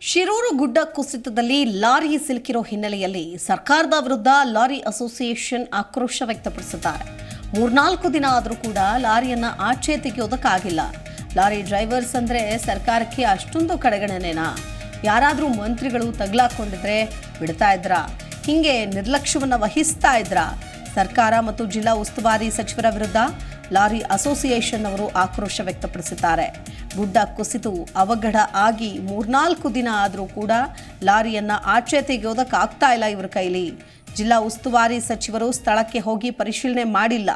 ಶಿರೂರು ಗುಡ್ಡ ಕುಸಿತದಲ್ಲಿ ಲಾರಿ ಸಿಲುಕಿರೋ ಹಿನ್ನೆಲೆಯಲ್ಲಿ ಸರ್ಕಾರದ ವಿರುದ್ಧ ಲಾರಿ ಅಸೋಸಿಯೇಷನ್ ಆಕ್ರೋಶ ವ್ಯಕ್ತಪಡಿಸಿದ್ದಾರೆ. ಮೂರ್ನಾಲ್ಕು ದಿನ ಆದರೂ ಕೂಡ ಲಾರಿಯನ್ನ ಆಚೆ ತೆಗೆಯೋದಕ್ಕಾಗಿಲ್ಲ. ಲಾರಿ ಡ್ರೈವರ್ಸ್ ಅಂದ್ರೆ ಸರ್ಕಾರಕ್ಕೆ ಅಷ್ಟೊಂದು ಕಡೆಗಣನೆನಾ? ಯಾರಾದರೂ ಮಂತ್ರಿಗಳು ತಗ್ಲಾಕೊಂಡಿದ್ರೆ ಬಿಡ್ತಾ ಇದ್ರಾ? ಹಿಂಗೆ ನಿರ್ಲಕ್ಷ್ಯವನ್ನು ವಹಿಸ್ತಾ ಇದ್ರಾ? ಸರ್ಕಾರ ಮತ್ತು ಜಿಲ್ಲಾ ಉಸ್ತುವಾರಿ ಸಚಿವರ ವಿರುದ್ಧ ಲಾರಿ ಅಸೋಸಿಯೇಷನ್ ಅವರು ಆಕ್ರೋಶ ವ್ಯಕ್ತಪಡಿಸಿದ್ದಾರೆ. ಗುಡ್ಡ ಕುಸಿತು ಅವಘಡ ಆಗಿ ಮೂರ್ನಾಲ್ಕು ದಿನ ಆದರೂ ಕೂಡ ಲಾರಿಯನ್ನ ಆಚೆ ತೆಗೆಯೋದಕ್ಕಾಗ್ತಾ ಇಲ್ಲ ಇವರ ಕೈಲಿ. ಜಿಲ್ಲಾ ಉಸ್ತುವಾರಿ ಸಚಿವರು ಸ್ಥಳಕ್ಕೆ ಹೋಗಿ ಪರಿಶೀಲನೆ ಮಾಡಿಲ್ಲ.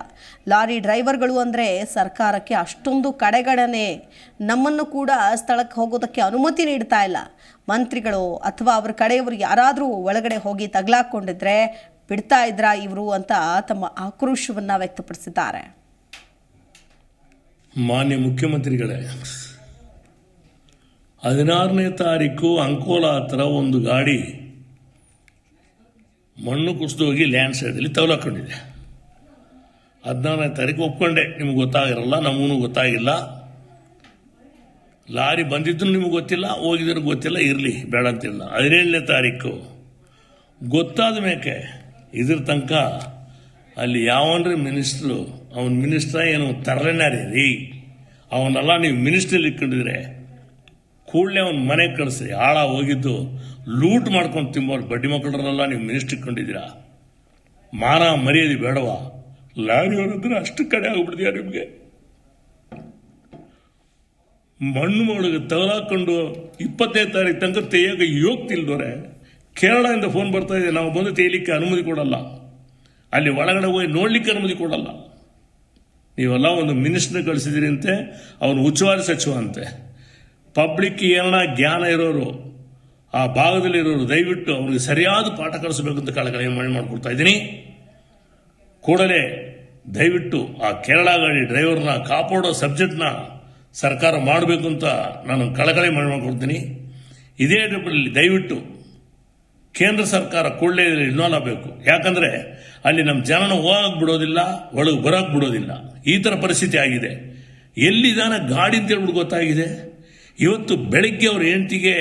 ಲಾರಿ ಡ್ರೈವರ್ಗಳು ಅಂದರೆ ಸರ್ಕಾರಕ್ಕೆ ಅಷ್ಟೊಂದು ಕಡೆಗಣನೆ. ನಮ್ಮನ್ನು ಕೂಡ ಸ್ಥಳಕ್ಕೆ ಹೋಗೋದಕ್ಕೆ ಅನುಮತಿ ನೀಡ್ತಾ ಇಲ್ಲ. ಮಂತ್ರಿಗಳು ಅಥವಾ ಅವರ ಕಡೆಯವರು ಯಾರಾದರೂ ಒಳಗಡೆ ಹೋಗಿ ತಗ್ಲಾಕೊಂಡಿದ್ರೆ ಬಿಡ್ತಾ ಇದ್ರಾ ಇವರು ಅಂತ ತಮ್ಮ ಆಕ್ರೋಶವನ್ನ ವ್ಯಕ್ತಪಡಿಸಿದ್ದಾರೆ. ಮಾನ್ಯ ಮುಖ್ಯಮಂತ್ರಿಗಳೇ, ಹದಿನಾರನೇ ತಾರೀಕು ಅಂಕೋಲ ಹತ್ರ ಒಂದು ಗಾಡಿ ಮಣ್ಣು ಕುಸಿದು ಹೋಗಿ ಲ್ಯಾಂಡ್ ಸೈಡಲ್ಲಿ ತವಲಾಕೊಂಡಿದೆ. ಹದಿನಾರನೇ ತಾರೀಕು ಒಪ್ಕೊಂಡೆ, ನಿಮ್ಗೆ ಗೊತ್ತಾಗಿರಲ್ಲ ನಮಗೂ ಗೊತ್ತಾಗಿಲ್ಲ. ಲಾರಿ ಬಂದಿದ್ದು ನಿಮ್ಗೆ ಗೊತ್ತಿಲ್ಲ, ಹೋಗಿದ್ರು ಗೊತ್ತಿಲ್ಲ, ಇರಲಿ, ಬೇಡ ಅಂತಿಲ್ಲ. ಹದಿನೇಳನೇ ತಾರೀಕು, ಗೊತ್ತಾದ ಮೇಕೆ ಇದ್ರ ತನಕ ಅಲ್ಲಿ ಯಾವನ್ರಿ ಮಿನಿಸ್ಟ್ರು ಅವನ ಮಿನಿಸ್ಟ್ರ ಏನು ತರಲೇನಾರಿ ರೀ? ಅವನ್ನೆಲ್ಲ ನೀವು ಮಿನಿಸ್ಟ್ರಲ್ಲಿ ಇಟ್ಕೊಂಡಿದ್ರೆ ಕೂಡಲೇ ಅವನ ಮನೆಗೆ ಕಳಿಸ್ರಿ. ಆಳ ಹೋಗಿದ್ದು ಲೂಟ್ ಮಾಡ್ಕೊಂಡು ತಿಂಬೋರು ಬಡ್ಡಿ ಮಕ್ಕಳನ್ನೆಲ್ಲ ನೀವು ಮಿನಿಸ್ಟ್ರಿ ಇಟ್ಕೊಂಡಿದ್ದೀರಾ? ಮಾನ ಮರ್ಯಾದೆ ಬೇಡವಾ? ಲಾರಿ ಅವ್ರದ್ರೆ ಅಷ್ಟು ಕಡೆ ಆಗ್ಬಿಡ್ತೀಯ ನಿಮಗೆ? ಮಣ್ಣು ಮೊಳಗೆ ತಗಲಾಕೊಂಡು ಇಪ್ಪತ್ತೈದು ತಾರೀಕು ತನಕ ಯೋಗ ಯೋಗ್ತಿಲ್ದವ್ರೆ. ಕೇರಳದಿಂದ ಫೋನ್ ಬರ್ತಾ ಇದೆ, ನಾವು ಬಂದು ತೇಲಿಕ್ಕೆ ಅನುಮತಿ ಕೊಡಲ್ಲ. ಅಲ್ಲಿ ಒಳಗಡೆ ಹೋಗಿ ನೋಡಲಿಕ್ಕೆ ಅನುಮತಿ ಕೊಡಲ್ಲ. ನೀವೆಲ್ಲ ಒಂದು ಮಿನಿಸ್ಟರ್ ಕಳಿಸಿದಿರಿ ಅಂತೆ ಅವನು ಉಚ್ಚುವಾರಿ ಸಚಿವ ಅಂತೆ. ಪಬ್ಲಿಕ್ ಏನ ಜ್ಞಾನ ಇರೋರು, ಆ ಭಾಗದಲ್ಲಿರೋರು ದಯವಿಟ್ಟು ಅವ್ರಿಗೆ ಸರಿಯಾದ ಪಾಠ ಕಲಿಸಬೇಕು ಅಂತ ಕಳಕಳಿ ಮನೆ ಮಾಡಿಕೊಡ್ತಾ ಇದ್ದೀನಿ. ಕೂಡಲೇ ದಯವಿಟ್ಟು ಆ ಕೇರಳ ಗಾಡಿ ಡ್ರೈವರ್ನ ಕಾಪಾಡೋ ಸಬ್ಜೆಕ್ಟ್ನ ಸರ್ಕಾರ ಮಾಡಬೇಕು ಅಂತ ನಾನು ಕಳಕಳಿ ಮಾಡಿ ಮಾಡಿಕೊಡ್ತೀನಿ. ಇದೇ ರೀತಿಯಲ್ಲಿ ದಯವಿಟ್ಟು ಕೇಂದ್ರ ಸರ್ಕಾರ ಕೂಡಲೇ ಇನ್ವಾಲ್ವ್ ಆಗಬೇಕು. ಯಾಕಂದ್ರೆ ಅಲ್ಲಿ ನಮ್ಮ ಜನನ ಹೋಗಕ್ ಬಿಡೋದಿಲ್ಲ ಒಳಗೆ ಬರೋಕ್ ಬಿಡೋದಿಲ್ಲ. ಈ ಥರ ಪರಿಸ್ಥಿತಿ ಆಗಿದೆ. ಎಲ್ಲಿದಾನ ಗಾಡಿ ಅಂತ ಹೇಳ್ಬಿಟ್ಟು ಗೊತ್ತಾಗಿದೆ. ಇವತ್ತು ಬೆಳಗ್ಗೆ ಅವ್ರ ಹೆಂಡತಿಗೆ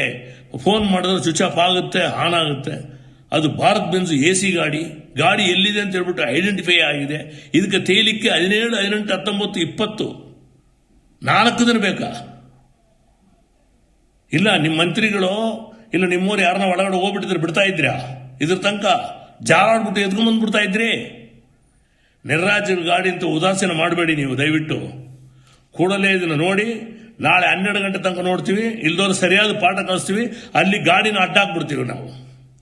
ಫೋನ್ ಮಾಡಿದ್ರೆ ಸ್ವಿಚ್ ಆಫ್ ಆಗುತ್ತೆ ಆನ್ ಆಗುತ್ತೆ. ಅದು ಭಾರತ್ ಬೆನ್ಸು ಎ ಸಿ ಗಾಡಿ. ಗಾಡಿ ಎಲ್ಲಿದೆ ಅಂತ ಹೇಳ್ಬಿಟ್ಟು ಐಡೆಂಟಿಫೈ ಆಗಿದೆ. ಇದಕ್ಕೆ ತೇಲಿಕ್ಕೆ ಹದಿನೇಳು, ಹದಿನೆಂಟು, ಹತ್ತೊಂಬತ್ತು, ಇಪ್ಪತ್ತು. ನಾಲ್ಕು ದಿನ ಬೇಕಾ? ಇಲ್ಲ ನಿಮ್ಮ ಮಂತ್ರಿಗಳು ಇಲ್ಲ ನಿಮ್ಮೂರು ಯಾರನ್ನ ಒಳಗಡೆ ಹೋಗ್ಬಿಟ್ಟಿದ್ರೆ ಬಿಡ್ತಾ ಇದ್ರಾ ಇದ್ರ ತನಕ ಜಾರಾಡ್ಬಿಟ್ಟು ಎದ್ಕೊಂಡ್ ಬಂದ್ಬಿಡ್ತಾ ಇದ್ರಿ? ನಿರ್ರಾಜ್ಯದ ಗಾಡಿ ಅಂತ ಉದಾಸೀನ ಮಾಡಬೇಡಿ ನೀವು, ದಯವಿಟ್ಟು. ಕೂಡಲೇ ಇದನ್ನು ನೋಡಿ, ನಾಳೆ ಹನ್ನೆರಡು ಗಂಟೆ ತನಕ ನೋಡ್ತೀವಿ ಇಲ್ದೋರು ಸರಿಯಾದ ಪಾಠ ಕಲಿಸ್ತೀವಿ, ಅಲ್ಲಿ ಗಾಡಿನ ಅಡ್ಡಾಕ್ಬಿಡ್ತೀವಿ ನಾವು.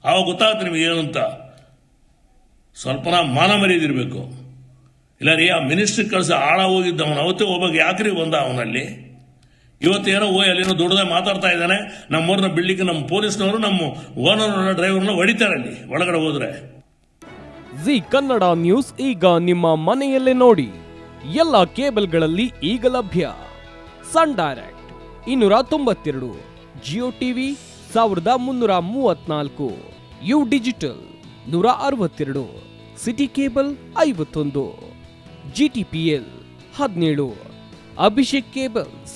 ಆವಾಗ ಗೊತ್ತಾಗುತ್ತೆ ನಿಮಗೆ ಏನು ಅಂತ. ಸ್ವಲ್ಪ ಮಾನ ಮರ್ಯಾದಿರ್ಬೇಕು. ಇಲ್ಲ ರೀ ಆ ಮಿನಿಸ್ಟ್ರಿ ಕಳಿಸಿ ಆಳ ಹೋಗಿದ್ದ ಅವನು ಅವತ್ತೇ ಒಬ್ಬ ಯಾಕ್ರಿ ಬಂದ ಅವನಲ್ಲಿ? ಇವತ್ತು ಏನೋ ಹೋಗಿ ಅಲ್ಲೇನೋ ದೊಡ್ಡದಾಗಿ ಮಾತಾಡ್ತಾ ಇದ್ದಾನೆ. ನಮ್ಮೂರನ್ನ ಬಿಲ್ಡಿಂಗ್ ನಮ್ಮ ಪೊಲೀಸ್ನವರು, ನಮ್ಮ ಓನರ್ ಡ್ರೈವರ್ನ ಹೊಡಿತಾರೆ ಅಲ್ಲಿ, ಒಳಗಡೆ ಹೋದ್ರೆ. ಜಿ ಕನ್ನಡ ನ್ಯೂಸ್ ಈಗ ನಿಮ್ಮ ಮನೆಯಲ್ಲೇ ನೋಡಿ. ಎಲ್ಲ ಕೇಬಲ್ಗಳಲ್ಲಿ ಈಗ ಲಭ್ಯ. ಸನ್ ಡೈರೆಕ್ಟ್ ಇನ್ನೂರ ತೊಂಬತ್ತೆರಡು, ಜಿಯೋ ಟಿವಿ ಸಾವಿರದ ಮುನ್ನೂರ ಮೂವತ್ನಾಲ್ಕು, ಯು ಡಿಜಿಟಲ್ ನೂರ ಅರವತ್ತೆರಡು, ಸಿಟಿ ಕೇಬಲ್ ಐವತ್ತೊಂದು, ಜಿ ಟಿ ಪಿ ಎಲ್ ಹದಿನೇಳು, ಅಭಿಷೇಕ್ ಕೇಬಲ್ಸ್